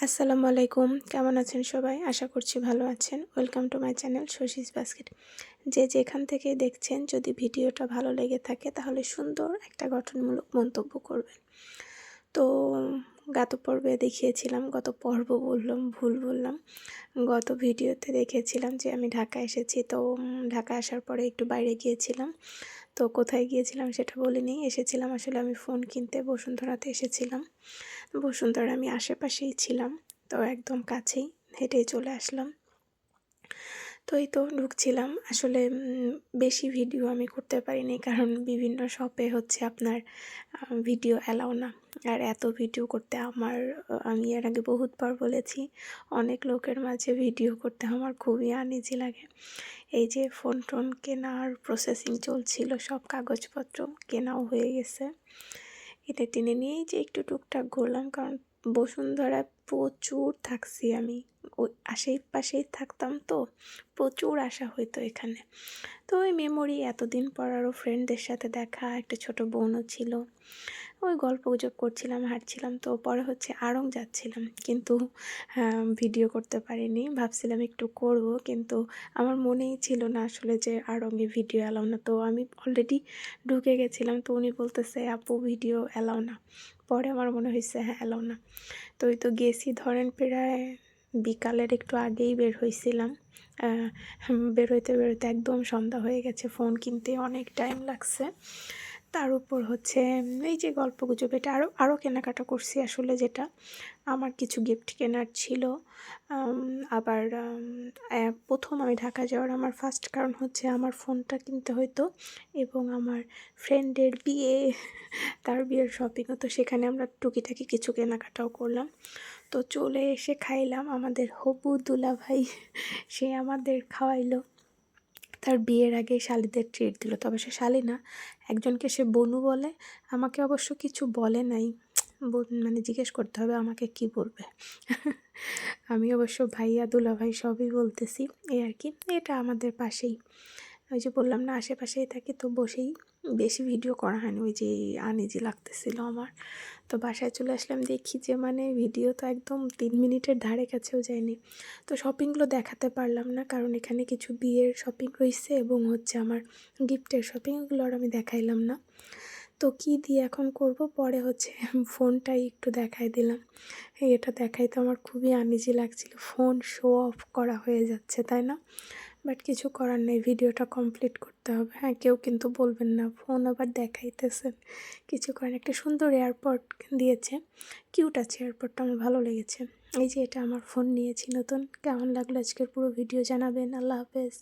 আসসালামু আলাইকুম। কেমন আছেন সবাই? আশা করছি ভালো আছেন। Welcome to my channel Shashi's basket যে যেখান থেকে দেখছেন, যদি ভিডিওটা ভালো লেগে থাকে, তাহলে সুন্দর একটা গঠনমূলক মন্তব্য করবেন। তো, গত পর্বে দেখিয়েছিলাম, গত পর্ব বললাম, ভুল বললাম। গত ভিডিওতে দেখেছিলাম যে আমি ঢাকা এসেছি, তো ঢাকা আসার পরে একটু বাইরে গিয়েছিলাম। তো, কোথায় গিয়েছিলাম সেটা বলিনি। এসেছিলাম, আসলে আমি ফোন কিনতে বসুন্ধরাতে এসেছিলাম। বসুন্ধরা আমি আশেপাশেই ছিলাম, তো একদম কাছেই হেঁটেই চলে আসলাম। তো এই তো ঢুকছিলাম। আসলে বেশি ভিডিও আমি করতে পারিনি কারণ বিভিন্ন শপে হচ্ছে আপনার ভিডিও অ্যালাও না। আর এত ভিডিও করতে আমার, আমি এর আগে বহুতবার বলেছি, অনেক লোকের মাঝে ভিডিও করতে আমার খুবই আনিজি লাগে। এই যে ফোন টোন কেনার প্রসেসিং চলছিল, সব কাগজপত্র কেনাও হয়ে গেছে। এটা টেনে নিয়েই যে একটু টুকটাক ঘুরলাম কারণ বসুন্ধরা প্রচুর থাকছি আমি। ওই আশেই পাশেই থাকতাম তো, প্রচুর আশা হইতো এখানে। তো ওই মেমোরি এতদিন পর আরও ফ্রেন্ডদের সাথে দেখা, একটা ছোট বোনও ছিল। ওই গল্প গুজব করছিলাম, হাঁটছিলাম তো, পরে হচ্ছে আড়ং যাচ্ছিলাম। কিন্তু ভিডিও করতে পারিনি, ভাবছিলাম একটু করব, কিন্তু আমার মনেই ছিল না আসলে যে আড়ঙে ভিডিও অ্যালাউ না। তো আমি অলরেডি ঢুকে গেছিলাম, তো উনি বলতেছে, আপু ভিডিও অ্যালাউ না। পরে আমার মনে হয়েছে হ্যাঁ অ্যালাউ না। তো ওই তো গেছি, ধরেন প্রায় বিকালের একটু আগেই বের হয়েছিলাম বেরোইতে বেরোতে একদম সন্ধ্যা হয়ে গেছে, ফোন কিনতে অনেক টাইম লাগছে। তার উপর হচ্ছে এই যে গল্প গুজব এটা আরও আরও কেনাকাটা করছি আসলে যেটা। আমার কিছু গিফট কেনার ছিল আবার প্রথম আমি ঢাকা যাওয়ার আমার ফার্স্ট কারণ হচ্ছে আমার ফোনটা কিনতে হইতো এবং আমার ফ্রেন্ডের বিয়ে, তার বিয়ের শপিংও তো সেখানে আমরা টুকিটাকি কিছু কেনাকাটাও করলাম। তো চলে এসে খাইলাম আমাদের হবু দুলা ভাই সে আমাদের খাওয়াইলো। তার বিয়ের আগে শালিদের ট্রিট দিল, তবে সে শালি না। একজনকে সে বনু বলে, আমাকে অবশ্য কিছু বলে নাই। মানে জিজ্ঞেস করতে হবে আমাকে কি বলবে। আমি অবশ্য ভাইয়া, দুলাভাই সবই বলতেছি, এই আর কি। এটা আমাদের পাশেই। ওই যে বললাম না, আশেপাশেই থাকি তো বসেই বেশি ভিডিও করা হয়নি, ওই যে আনিজি লাগতেছিল আমার। তো বাসায় চলে আসলাম, দেখি যে মানে ভিডিও তো একদম তিন মিনিটের ধারে কাছেও যায়নি। তো শপিংগুলো দেখাতে পারলাম না, কারণ এখানে কিছু বিয়ের শপিং রয়েছে এবং হচ্ছে আমার গিফটের শপিংগুলো আর আমি দেখাইলাম না। তো কি দিয়ে এখন করব? পরে হচ্ছে ফোনটাই একটু দেখাই দিলাম। এটা দেখাই তো আমার খুবই আনিজি লাগছিল ফোন শো অফ করা হয়ে যাচ্ছে, তাই না? বাট কিছু করার নেই, ভিডিওটা কমপ্লিট করতে হবে। হ্যাঁ কেউ কিন্তু বলবেন না ফোন আবার দেখাইতেছেন। কিছু করেন, একটা সুন্দর এয়ারপোর্ট দিয়েছে কিউট আছে এয়ারপোর্টটা আমার ভালো লেগেছে। এই যে এটা আমার ফোন নিয়েছি নতুন। কেমন লাগল আজকের পুরো ভিডিও জানাবেন। আল্লাহ হাফেজ।